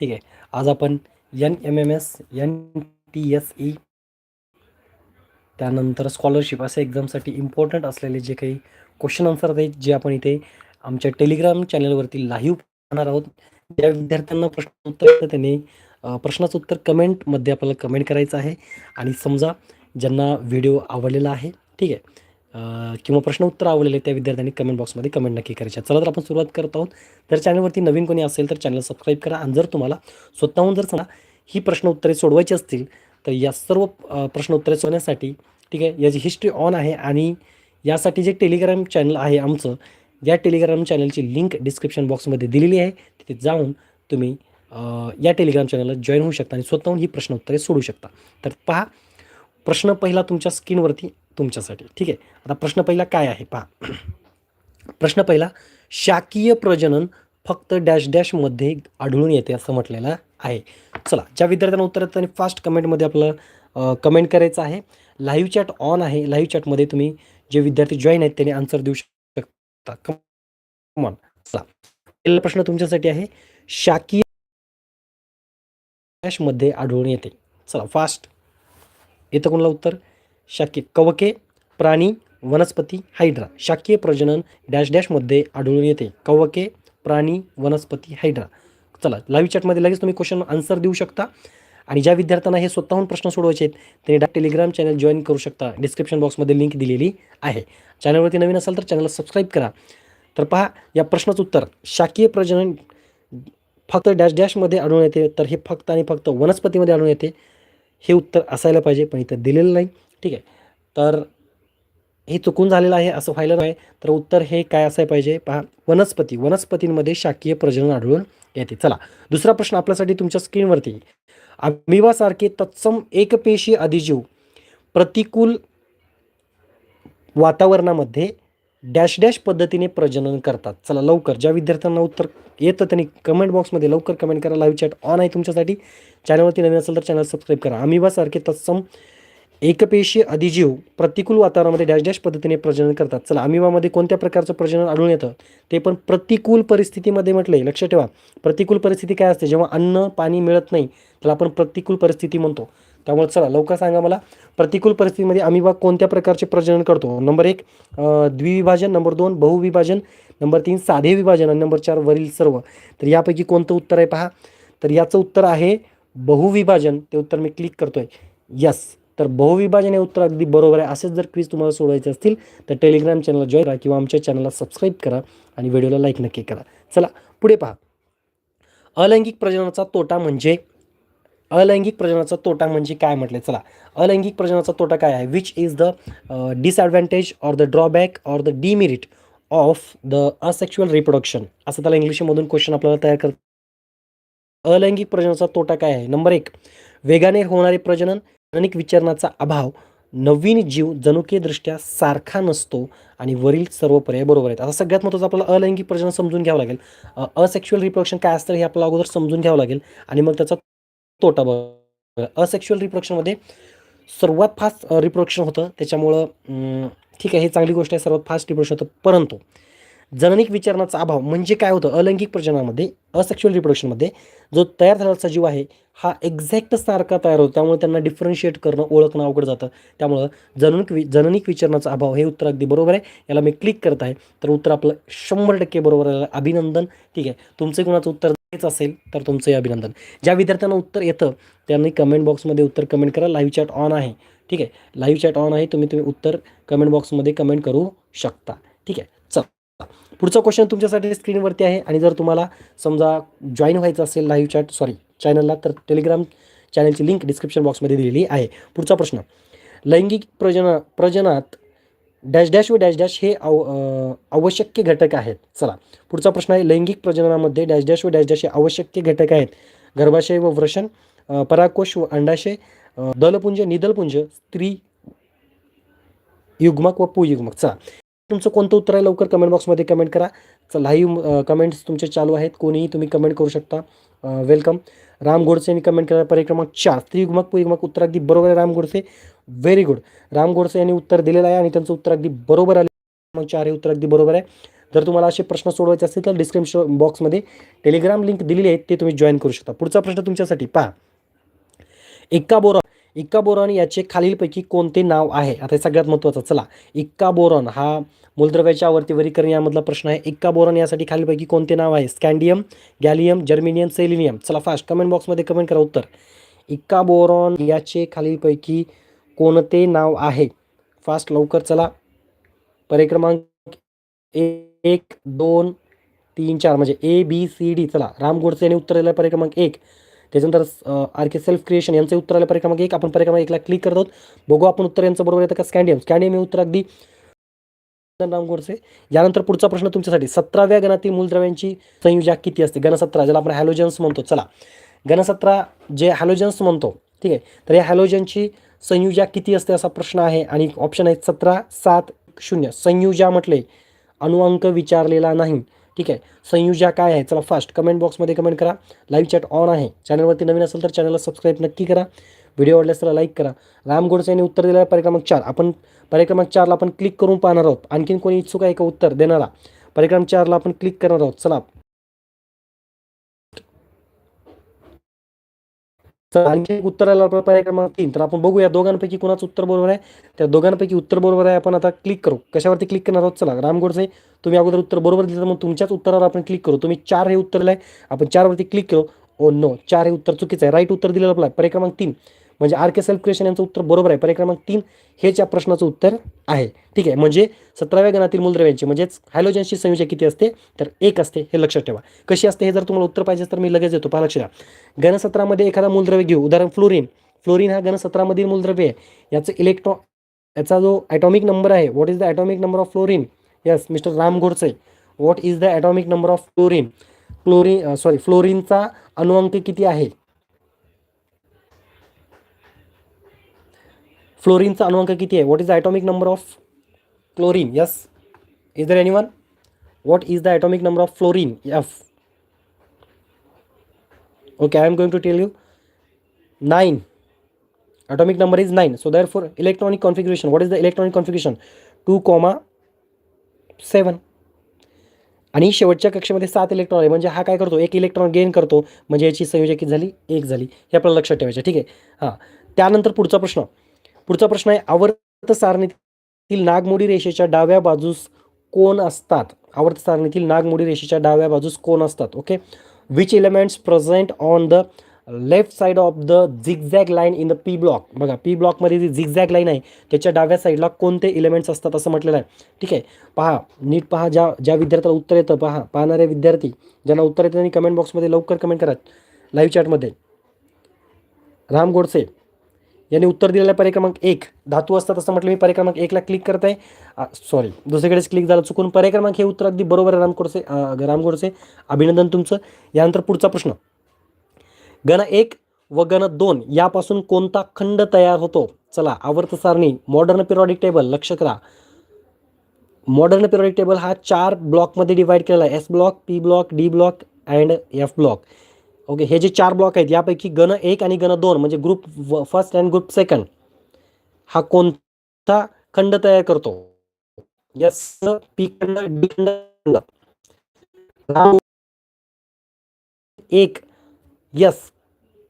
ठीक आहे. आज आपण N M M S N T S E त्यानंतर स्कॉलरशिप अशा एक्झामसाठी इम्पॉर्टंट असलेले जे काही क्वेश्चन आन्सर आहेत जे आपण इथे आमच्या टेलिग्राम चॅनलवरती लाईव्ह पाहणार आहोत. ज्या विद्यार्थ्यांना प्रश्न उत्तर त्यांनी प्रश्नाचं उत्तर कमेंटमध्ये आपल्याला कमेंट करायचं आहे. आणि समजा ज्यांना व्हिडिओ आवडलेला आहे ठीक आहे. किंवा प्रश्न उत्तर आवडलेले त्या विद्यार्थ्यांनी कमेंट बॉक्समध्ये कमेंट नक्की करायच्या चला तर आपण सुरुवात करत आहोत. तर चॅनलवरती नवीन कोणी असेल तर चॅनल सबस्क्राईब करा. आणि जर तुम्हाला स्वतःहून जर चला ही प्रश्न उत्तरे सोडवायची असतील तर या सर्व प्रश्न उत्तरे सोडण्यासाठी ठीक आहे याची हिस्ट्री ऑन आहे आणि यासाठी जे टेलिग्राम चॅनल आहे आमचं या टेलिग्राम चॅनलची लिंक डिस्क्रिप्शन बॉक्समध्ये दिलेली आहे. तिथे जाऊन तुम्ही या टेलिग्राम चॅनलला जॉईन होऊ शकता आणि स्वतःहून ही प्रश्न उत्तरे सोडू शकता. तर पहा प्रश्न पहिला तुमच्या स्क्रीनवरती तुमच्यासाठी. ठीक आहे? आता प्रश्न पहिला काय आहे? पहा. प्रश्न पहिला शाकीय प्रजनन फक्त डॅश डॅशमध्ये आढळून येते असं म्हटलेलं आहे. चला ज्या विद्यार्थ्यांना उत्तर येतं त्यांनी फास्ट कमेंटमध्ये आपलं कमेंट करायचं आहे लाईव्ह चॅट ऑन आहे. लाईव्ह चॅटमध्ये तुम्ही जे विद्यार्थी जॉईन आहेत त्यांनी आन्सर देऊ शकता. कमॉन चला. पहिला प्रश्न तुमच्यासाठी आहे शाकीय डॅशमध्ये आढळून येते. चला फास्ट येतं कोणाला उत्तर? शाकीय कवके प्राणी वनस्पती हायड्रा. शाकीय प्रजनन डॅश डॅशमध्ये आढळून येते. कवके प्राणी वनस्पती हायड्रा. चला लाईव्ह चॅटमध्ये लगेच तुम्ही क्वेश्चन आन्सर देऊ शकता. आणि ज्या विद्यार्थ्यांना हे स्वतःहून प्रश्न सोडवायचे आहेत त्यांनी डायरेक्ट टेलिग्राम चॅनल जॉईन करू शकता. डिस्क्रिप्शन बॉक्समध्ये लिंक दिलेली आहे. चॅनलवरती नवीन असाल तर चॅनलला सबस्क्राईब करा. तर पहा या प्रश्नाचं उत्तर. शाकीय प्रजनन फक्त डॅश डॅशमध्ये आढळून येते तर हे फक्त आणि फक्त वनस्पतीमध्ये आढळून येते. हे उत्तर असायला पाहिजे पण इथं दिलेलं नाही. ठीक आहे. तर हे चुकून झालेलं आहे असं व्हायला नाही. तर उत्तर हे काय असायला पाहिजे? पहा वनस्पती. वनस्पतींमध्ये शाकीय प्रजनन आढळून येते. चला दुसरा प्रश्न आपल्यासाठी तुमच्या स्क्रीनवरती. अमिवासारखे तत्सम एकपेशी अधिजीव प्रतिकूल वातावरणामध्ये डॅश डॅश पद्धतीने प्रजनन करतात. चला लवकर. ज्या विद्यार्थ्यांना उत्तर येतं त्यांनी कमेंट बॉक्समध्ये लवकर कमेंट करा. लाईव्ह चॅट ऑन आहे तुमच्यासाठी. चॅनलवरती नवीन असेल तर चॅनल सबस्क्राईब करा. अमिवासारखे तत्सम एकपेशीय अधिजीव प्रतिकूल वातावरणामध्ये डॅश डॅश पद्धतीने प्रजनन करतात. चला अमिबामध्ये कोणत्या प्रकारचं प्रजनन आढळून येतं? ते पण प्रतिकूल परिस्थितीमध्ये म्हटले लक्ष ठेवा. प्रतिकूल परिस्थिती काय असते? जेव्हा अन्न पाणी मिळत नाही त्याला आपण प्रतिकूल परिस्थिती म्हणतो. त्यामुळे चला लवकर सांगा मला प्रतिकूल परिस्थितीमध्ये अमिबा कोणत्या प्रकारचे प्रजनन करतो? नंबर एक द्विविभाजन. नंबर दोन बहुविभाजन. नंबर तीन साधे विभाजन. आणि नंबर चार वरील सर्व. तर यापैकी कोणतं उत्तर आहे पहा? तर याचं उत्तर आहे बहुविभाजन. ते उत्तर मी क्लिक करतोय. यस तर बहुविभाजन हे उत्तर अगदी बरोबर आहे. असेच जर क्विज तुम्हाला सोडवायचे असतील तर टेलिग्राम चॅनलला जॉईन करा किंवा आमच्या चॅनलला सबस्क्राईब करा आणि व्हिडिओला लाईक नक्की करा. चला पुढे पहा. अलैंगिक प्रजननाचा तोटा म्हणजे अलैंगिक प्रजननाचा तोटा म्हणजे काय म्हटले चला अलैंगिक प्रजननाचा तोटा काय आहे? Which is the disadvantage or the drawback or the demerit of the asexual reproduction असं त्याला इंग्लिशमधून क्वेश्चन आपल्याला तयार कर अलैंगिक प्रजननाचा तोटा काय आहे? नंबर एक वेगाने होणारे प्रजनन जननिक विचारणाचा अभाव नवीन जीव जनुकीयदृष्ट्या सारखा नसतो आणि वरील सर्व पर्याय बरोबर आहेत. आता सगळ्यात महत्त्वाचं आपल्याला अलैंगिक प्रजनन समजून घ्यावं लागेल. असेक्शुअल रिप्रोडक्शन काय असतं हे आपल्याला अगोदर समजून घ्यावं लागेल आणि मग त्याचा तोटा बघ असेक्शुअल रिप्रोडक्शनमध्ये सर्वात फास्ट रिप्रोडक्शन होतं. त्याच्यामुळं ठीक आहे हे चांगली गोष्ट आहे सर्वात फास्ट रिप्रोडक्शन होतं. परंतु जननिक विचारणाचा अभाव म्हणजे काय होतं? अलैंगिक प्रजनामध्ये असेक्शुअल रिप्रोडक्शनमध्ये जो तयार झालेला जीव आहे हा एक्झॅक्ट सारखा तयार होतो. त्यामुळे त्यांना डिफरन्शिएट करणं ओळखणं अवघड जातं. त्यामुळं जननिक वि जननिक विचारणाचा अभाव हे उत्तर अगदी बरोबर आहे. याला मी क्लिक करत आहे. तर उत्तर आपलं शंभर टक्के बरोबर आहे. अभिनंदन. ठीक आहे. तुमचं कोणाचं उत्तर द्यायचं असेल तर तुमचंही अभिनंदन. ज्या विद्यार्थ्यांना उत्तर येतं त्यांनी कमेंट बॉक्समध्ये उत्तर कमेंट करा. लाईव्ह चॅट ऑन आहे. ठीक आहे. लाईव्ह चॅट ऑन आहे. तुम्ही तुम्ही उत्तर कमेंट बॉक्समध्ये कमेंट करू शकता. ठीक आहे. चल. पुढचा क्वेश्चन तुमच्यासाठी स्क्रीनवरती आहे. आणि जर तुम्हाला समजा जॉईन व्हायचं असेल लाईव्ह चॅट सॉरी चॅनलला तर टेलिग्राम चॅनलची लिंक डिस्क्रिप्शन बॉक्समध्ये दिलेली आहे. पुढचा प्रश्न. लैंगिक प्रजना प्रजनात डॅश डॅश व डॅश डॅश हे आव आवश्यक घटक आहेत. चला पुढचा प्रश्न आहे लैंगिक प्रजननामध्ये डॅश डॅश व डॅश डॅश हे आवश्यक घटक आहेत. गर्भाशय व वृषण पराकोश व अंडाशय दलपुंज निदलपुंज स्त्री युग्मक व पुयुग्मक. चला तुमचं कोणतं उत्तर आहे लवकर कमेंट बॉक्समध्ये कमेंट करा. लाईव्ह कमेंट्स तुमचे चालू आहेत. कोणीही तुम्ही कमेंट करू शकता. वेलकम राम गोडसे यांनी कमेंट केला पर्याय चार. स्त्रीयुग्मक पुयुग्मक उत्तर अगदी बरोबर आहे राम गोडसे. व्हेरी गुड राम गोडसे यांनी उत्तर दिलेलं आहे आणि त्यांचं उत्तर अगदी बरोबर आले. चार हे उत्तर अगदी बरोबर आहे. जर तुम्हाला असे प्रश्न सोडवायचे असतील तर डिस्क्रिप्शन बॉक्समध्ये टेलिग्राम लिंक दिलेली आहे ते तुम्ही जॉईन करू शकता. पुढचा प्रश्न तुमच्यासाठी पहा. एका बोरा इक्का बोरॉन याचे खालीलपैकी कोणते नाव आहे? आता हे सगळ्यात महत्त्वाचं चला. इक्का बोरॉन हा मूलद्रव्याच्या आवर्ती वरीकरण यामधला प्रश्न आहे. इक्का बोरॉन यासाठी खालीलपैकी कोणते नाव आहे? Scandium gallium germanium selenium. चला फास्ट कमेंट बॉक्समध्ये कमेंट करा उत्तर. इक्का बोरॉन याचे खालीलपैकी कोणते नाव आहे? फास्ट लवकर चला. परिक्रमांक एक दोन तीन चार. म्हणजे ए बी सी डी चला. राम गोडसे यांनी उत्तर दिलं परिक्रमांक एक. त्याच्यानंतर आर के सेल्फ क्रिएशन यांचं उत्तर आलं परिक्रमांक एक. आपण परिक्रमा एकला क्लिक करत आहोत. बघू आपण उत्तर यांचं बरोबर येतं का? स्कॅन्डियम स्कॅन्डियम हे उत्तर अगदी राम गोडसे. यानंतर पुढचा प्रश्न तुमच्यासाठी. सतराव्या गणातील मूलद्रव्यांची संयोजक किती असते? गणसत्रा ज्याला आपण हॅलोजन्स म्हणतो. चला. गणसत्रा जे हॅलोजन्स म्हणतो ठीक आहे? तर या हॅलोजनची संयुजा किती असते असा प्रश्न आहे. आणि ऑप्शन आहे सतरा सात शून्य. संयुजा म्हटले अनुअंक विचारलेला नाही. ठीक आहे. संयुजा काय आहे? चला फास्ट कमेंट बॉक्समध्ये कमेंट करा. लाईव्ह चॅट ऑन आहे. चॅनलवरती नवीन असेल तर चॅनलला सबस्क्राईब नक्की करा. व्हिडिओ आवडल्यास त्याला लाईक करा. राम गोडसे यांनी उत्तर दिलेला आहे पर्याय क्रमांक चार. आपण पर्याय क्रमांक चारला आपण क्लिक करून पाहणार आहोत. आणखीन कोणी इच्छुक आहे का उत्तर देणारा? पर्याय क्रमांक चारला आपण क्लिक करणार आहोत. चला. तर आणखी एक उत्तर आलं आपलं पर्याय क्रमांक तीन. तर आपण बघूया दोघांपैकी कोणाचं उत्तर बरोबर आहे. त्या दोघांपैकी उत्तर बरोबर आहे आपण आता क्लिक करू. कशावरती क्लिक करणार आहोत? चला राम गोडसे तुम्ही अगोदर उत्तर बरोबर दिलं तर मग तुमच्याच उत्तरावर आपण क्लिक करू. तुम्ही चार हे उत्तर आहे आपण चारवरती क्लिक करू ओ नो चार हे उत्तर चुकीचं आहे. राईट उत्तर दिलेलं आपलं पर्याय क्रमांक तीन. म्हणजे आर के सेल्फ क्रिएशन यांचं उत्तर बरोबर आहे. पर्याय क्रमांक तीन हेच या प्रश्नाचं उत्तर आहे. ठीक आहे. म्हणजे सतराव्या गणातील मूलद्रव्यांची म्हणजेच हायलोजनची संयोजक किती असते? तर एक असते. हे लक्षात ठेवा. कशी असते? हे जर तुम्हाला उत्तर पाहिजे तर मी लगेच येतो पहा लक्ष द्या. गणसत्रामध्ये एखादा मूलद्रव्य घेऊ. उदाहरण फ्लोरिन फ्लोरिन हा गणसत्रामधील मूलद्रव्य आहे. याचं इलेक्ट्रॉन याचा जो ॲटॉमिक नंबर आहे what is the atomic number of fluorine yes mister Ram Godse. What is the atomic number of fluorine chlorine sorry फ्लोरिनचा अनुअंक किती आहे? फ्लोरिनचा अनुअंक किती आहे? What is the atomic number of chlorine yes is there anyone what is the atomic number of fluorine F okay I am going to tell you nine atomic number is nine so therefore electronic configuration what is the electronic configuration two comma seven आणि शेवटच्या कक्षेमध्ये सात electron आहे. म्हणजे हा काय करतो? एक electron gain करतो. म्हणजे याची संयोजकी झाली? एक झाली. हे आपल्याला लक्षात ठेवायचं ठीक आहे? हां. त्यानंतर पुढचा प्रश्न. पुढचा प्रश्न आहे आवर्त सारणीतील नागमोडी रेषेच्या डाव्या बाजूस कोण असतात? आवर्त सारणीतील नागमोडी रेषेच्या डाव्या बाजूस कोण असतात? Okay which elements present on the left side of the zigzag line in the P block बघा पी ब्लॉकमध्ये जी झिगझॅग लाईन आहे त्याच्या डाव्या साईडला कोणते इलेमेंट्स असतात असं म्हटलेलं आहे. ठीक आहे? पहा नीट पहा ज्या ज्या विद्यार्थ्याला उत्तर येतं पहा पाहणारे विद्यार्थी ज्यांना उत्तर येतं त्यांनी कमेंट बॉक्समध्ये लवकर कमेंट करा. लाईव्ह चॅटमध्ये राम गोडसे यांनी उत्तर दिलेलं आहे पर्याय क्रमांक एक. धातू असतात असं म्हटलं मी पर्याय क्रमांक एकला क्लिक करत आहे. सॉरी दुसरीकडेच क्लिक झालं चुकून. पर्याय क्रमांक हे उत्तर अगदी बरोबर आहे राम गोडसे राम गोडसे अभिनंदन तुमचं. यानंतर पुढचा प्रश्न. गण एक व गण दोन यापासून कोणता खंड तयार होतो? चला आवर्त सारणी. मॉडर्न पिरियॉडिक टेबल लक्ष करा. मॉडर्न पिरियॉडिक टेबल हा चार ब्लॉकमध्ये डिवाईड केलेला आहे. S block P block D block and F block okay हे जे चार ब्लॉक आहेत यापैकी गण एक आणि गण दोन म्हणजे group first and group second हा कोणता खंड तयार करतो? यस पी खंड डी खंड एक यस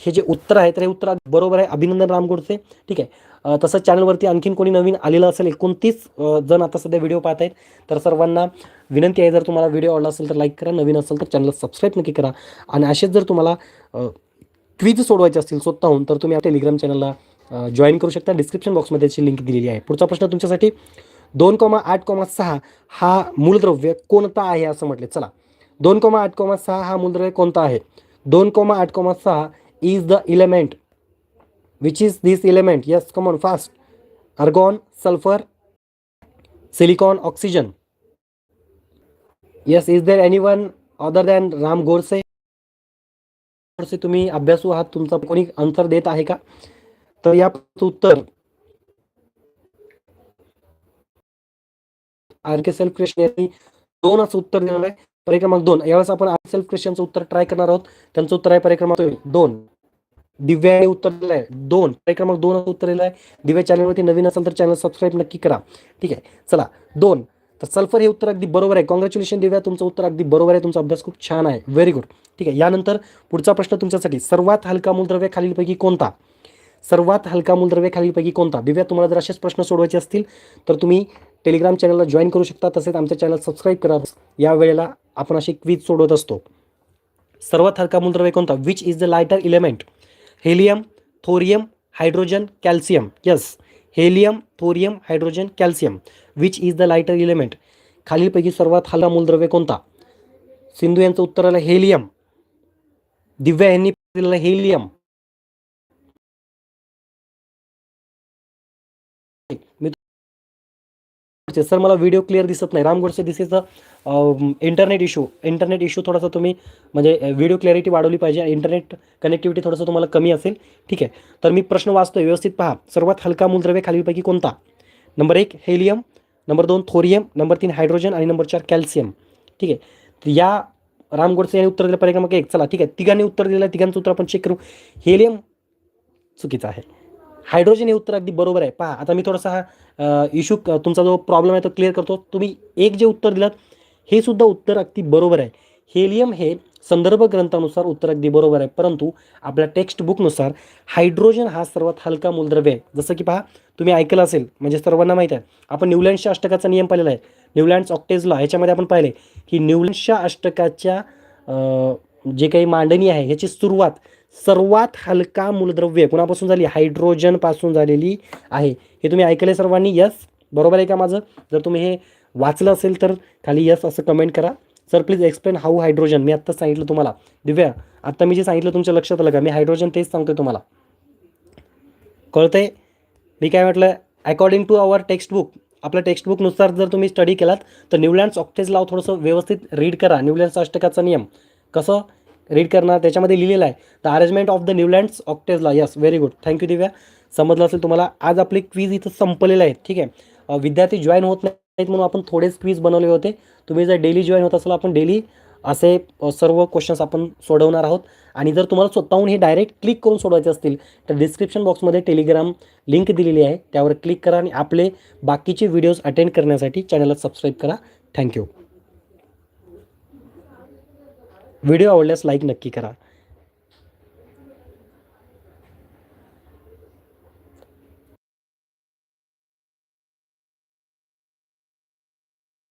हे जे उत्तर आहे तर हे उत्तर बरोबर आहे. अभिनंदन रामगोडचे. ठीक आहे. तसंच चॅनलवरती आणखीन कोणी नवीन आलेलं असेल एकोणतीस जण आता सध्या व्हिडिओ पाहत आहेत तर सर्वांना विनंती आहे जर तुम्हाला व्हिडिओ आवडला असेल तर लाईक करा नवीन असेल तर चॅनलला सबस्क्राईब नक्की करा. आणि असेच जर तुम्हाला क्वीज सोडवायचे असतील स्वतःहून तर तुम्ही टेलिग्राम चॅनलला जॉईन करू शकता. डिस्क्रिप्शन बॉक्समध्ये त्याची लिंक दिलेली आहे. पुढचा प्रश्न तुमच्यासाठी दोन कोमा आठ कोमा सहा हा मूलद्रव्य कोणता आहे असं म्हटले. चला. दोन कोमा आठ कोमा सहा हा मूलद्रव्य कोणता आहे? दोन कोमा आठ कोमा सहा is the element which is this element yes come fast argon sulphur silicon oxygen yes is is there anyone other than Ram gorse? Godse तुम्ही अभ्यासू आहात तुमचा कोणी आन्सर देत आहे का? तर या उत्तर. आर के सेल्फ क्रिएशन यांनी दोनच उत्तर दिलेलं आहे. परिक्रमांक दोन. यावेळेस आपण आर सेल्फ क्रिएशनचं उत्तर ट्राय करणार आहोत. त्यांचं उत्तर आहे परिक्रमांक दोन. दिव्याने यांनी उत्तर दिलं आहे. दोन. क्रमांक दोन उत्तर दिलं आहे. दिव्या चॅनलवरती नवीन असेल तर चॅनल सबस्क्राईब नक्की करा. ठीक आहे? चला. दोन. तर सल्फर हे उत्तर अगदी बरोबर आहे. कॉंग्रॅच्युलेशन दिव्या. तुमचं उत्तर अगदी बरोबर आहे. तुमचा अभ्यास खूप छान आहे. व्हेरी गुड ठीक आहे? यानंतर पुढचा प्रश्न तुमच्यासाठी. सर्वात हलका मूलद्रव्य खालीलपैकी कोणता? सर्वात हलका मूलद्रव्य खालीलपैकी कोणता? दिव्या तुम्हाला जर असेच प्रश्न सोडवायचे असतील तर तुम्ही टेलिग्राम चॅनलला जॉईन करू शकता. तसेच आमच्या चॅनल सबस्क्राईब करा. या वेळेला आपण अशी क्विज सोडवत असतो. सर्वात हलका मूलद्रव्य कोणता? Which is the lighter element helium thorium hydrogen calcium yes helium thorium hydrogen calcium which is the lighter element खालीलपैकी सर्वात हलका मूलद्रव्य कोणता सिंधू यांचं उत्तर आलं हेलियम दिव्या यांनी दिलेलं हेलियम सर मला व्हिडिओ क्लिअर दिसत नाही. Ram Godse this is a internet issue internet issue थोडासा तुम्ही म्हणजे व्हिडिओ क्लॅरिटी वाढवली पाहिजे. इंटरनेट कनेक्टिव्हिटी थोडंसं तुम्हाला कमी असेल. ठीक आहे. तर मी प्रश्न वाचतोय. व्यवस्थित पहा. सर्वात हलका मूलद्रव्य खालीलपैकी कोणता? नंबर एक हेलियम नंबर दोन थोरियम नंबर तीन हायड्रोजन आणि नंबर चार कॅल्शियम ठीक आहे. या राम गोडसे यांनी उत्तर दिलं. पर्याय क्रमांक एक. चला ठीक आहे. तिघांनी उत्तर दिलं आहे, तिघांचं उत्तर आपण चेक करू. हेलियम चुकीचं आहे. हायड्रोजन हे उत्तर अगदी बरोबर आहे. पहा आता मी थोडासा हा इश्यू तुमचा जो प्रॉब्लेम आहे तो क्लिअर करतो. तुम्ही एक जे उत्तर दिलात हे सुद्धा उत्तर अगदी बरोबर आहे. हेलियम हे संदर्भ ग्रंथानुसार उत्तर अगदी बरोबर आहे. परंतु आपल्या टेक्स्ट बुकनुसार हायड्रोजन हा सर्वात हलका मूलद्रव्य आहे. जसं की पहा तुम्ही ऐकलं असेल म्हणजे सर्वांना माहीत आहे. आपण न्यूलँडच्या अष्टकाचा नियम पाहिलेला आहे. न्यूलँड्स ऑक्टेजला ह्याच्यामध्ये आपण पाहिले की न्यूलँडच्या अष्टकाच्या जे काही मांडणी आहे ह्याची सुरुवात सर्वात हलका मूलद्रव्य कुणापासून झाली? हायड्रोजनपासून झालेली आहे. हे तुम्ही ऐकले सर्वांनी? यस बरोबर आहे का माझं? जर तुम्ही हे वाचलं असेल तर खाली यस असं कमेंट करा. Sir please explain how hydrogen मी आत्ताच सांगितलं तुम्हाला. दिव्या आत्ता मी जे सांगितलं तुमच्या लक्षात आलं का? मी हायड्रोजन तेच सांगतोय तुम्हाला. कळतंय? मी काय म्हटलं? अकॉर्डिंग टू अवर टेक्स्टबुक आपल्या टेक्स्टबुकनुसार जर तुम्ही स्टडी केलात तर न्यूलँड्स ऑक्टेज लाव थोडंसं व्यवस्थित रीड करा. न्यूलँड्स अष्टकाचा नियम. कसं रीड करणार? त्याच्यामध्ये लिहिलेलं आहे. The arrangement of the Newlands ऑक्टेजला yes very good thank you Divya. समजलं असेल तुम्हाला आज आपले क्वीज इथं संपलेले आहेत ठीक आहे? विद्यार्थी जॉईन होत नाहीत म्हणून आपण थोडेच क्वीज बनवले होते. तुम्ही जर डेली जॉईन होत असाल आपण डेली असे सर्व क्वेश्चन्स आपण सोडवणार आहोत. आणि जर तुम्हाला स्वतःहून हे डायरेक्ट क्लिक करून सोडवायचे असतील तर डिस्क्रिप्शन बॉक्समध्ये टेलिग्राम लिंक दिलेली आहे. त्यावर क्लिक करा आणि आपले बाकीचे व्हिडिओज अटेंड करण्यासाठी चॅनलला सबस्क्राईब करा. थँक्यू व्हिडिओ आवडल्यास लाईक नक्की करा.